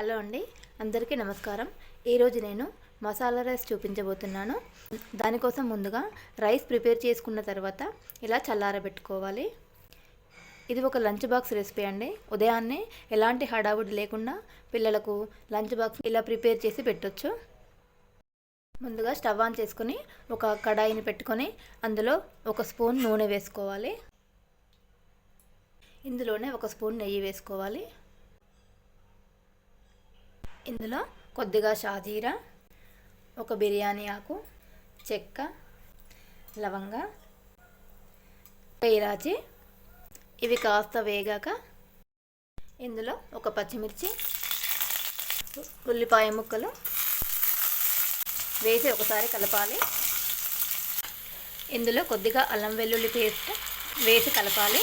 Hello అండి అందరికీ నమస్కారం. ఈరోజు నేను మసాలా రైస్ చూపించబోతున్నాను. దానికోసం ముందుగా రైస్ ప్రిపేర్ చేసుకున్న తర్వాత ఇలా చల్లారబెట్టుకోవాలి. ఇది ఒక లంచ్ బాక్స్ రెసిపీ అండి. ఉదయాన్నే ఎలాంటి హడావుడి లేకుండా పిల్లలకు లంచ్ బాక్స్ ఇలా ప్రిపేర్ చేసి పెట్టొచ్చు. ముందుగా స్టవ్ ఆన్ చేసుకొని ఒక కడాయిని పెట్టుకొని అందులో ఒక స్పూన్ నూనె వేసుకోవాలి. ఇందులోనే ఒక స్పూన్ నెయ్యి వేసుకోవాలి. ఇందులో కొద్దిగా షాజీరా ఒక బిర్యానీ ఆకు చెక్క లవంగ ఇలాచి ఇవి కాస్త వేగాక ఇందులో ఒక పచ్చిమిర్చి ఉల్లిపాయ ముక్కలు వేసి ఒకసారి కలపాలి. ఇందులో కొద్దిగా అల్లం వెల్లుల్లి పేస్ట్ వేసి కలపాలి.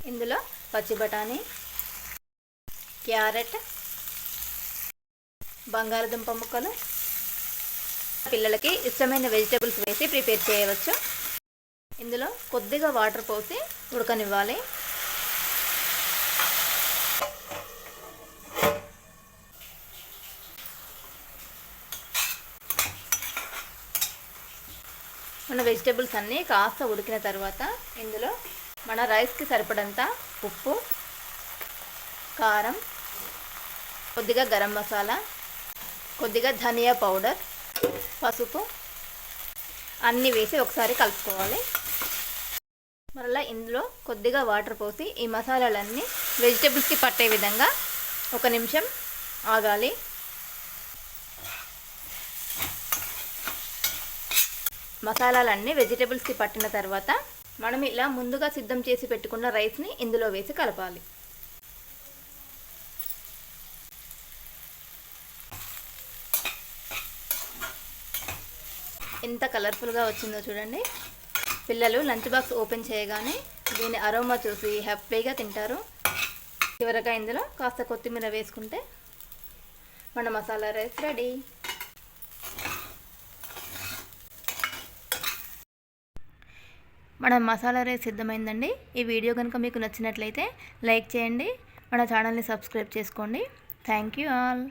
ఇందులో పచ్చి బఠానీ క్యారెట్ బంగాళదుంప ముక్కలు. పిల్లలకి ఇష్టమైన వెజిటేబుల్స్ వేసి ప్రిపేర్ చేయవచ్చు. ఇందులో కొద్దిగా వాటర్ పోసి ఉడకనివ్వాలి. మన వెజిటేబుల్స్ అన్నీ కాస్త ఉడికిన తర్వాత ఇందులో మన రైస్కి సరిపడంత ఉప్పు కారం కొద్దిగా గరం మసాలా కొద్దిగా ధనియా పౌడర్ పసుపు అన్నీ వేసి ఒకసారి కలుపుకోవాలి. మరలా ఇందులో కొద్దిగా వాటర్ పోసి ఈ మసాలాలన్నీ వెజిటేబుల్స్కి పట్టే విధంగా ఒక నిమిషం ఆగాలి. మసాలాలన్నీ వెజిటేబుల్స్కి పట్టిన తర్వాత మనం ఇలా ముందుగా సిద్ధం చేసి పెట్టుకున్న రైస్ని ఇందులో వేసి కలపాలి. ఎంత కలర్ఫుల్గా వచ్చిందో చూడండి. పిల్లలు లంచ్ బాక్స్ ఓపెన్ చేయగానే దీని అరోమా చూసి హ్యాపీగా తింటారు. చివరగా ఇందులో కాస్త కొత్తిమీర వేసుకుంటే మన మసాలా రైస్ రెడీ. మన మసాలా రైస్ సిద్ధమైందండి. ఈ వీడియో కనుక మీకు నచ్చినట్లయితే లైక్ చేయండి. మన ఛానల్ని సబ్స్క్రైబ్ చేసుకోండి. Thank you all.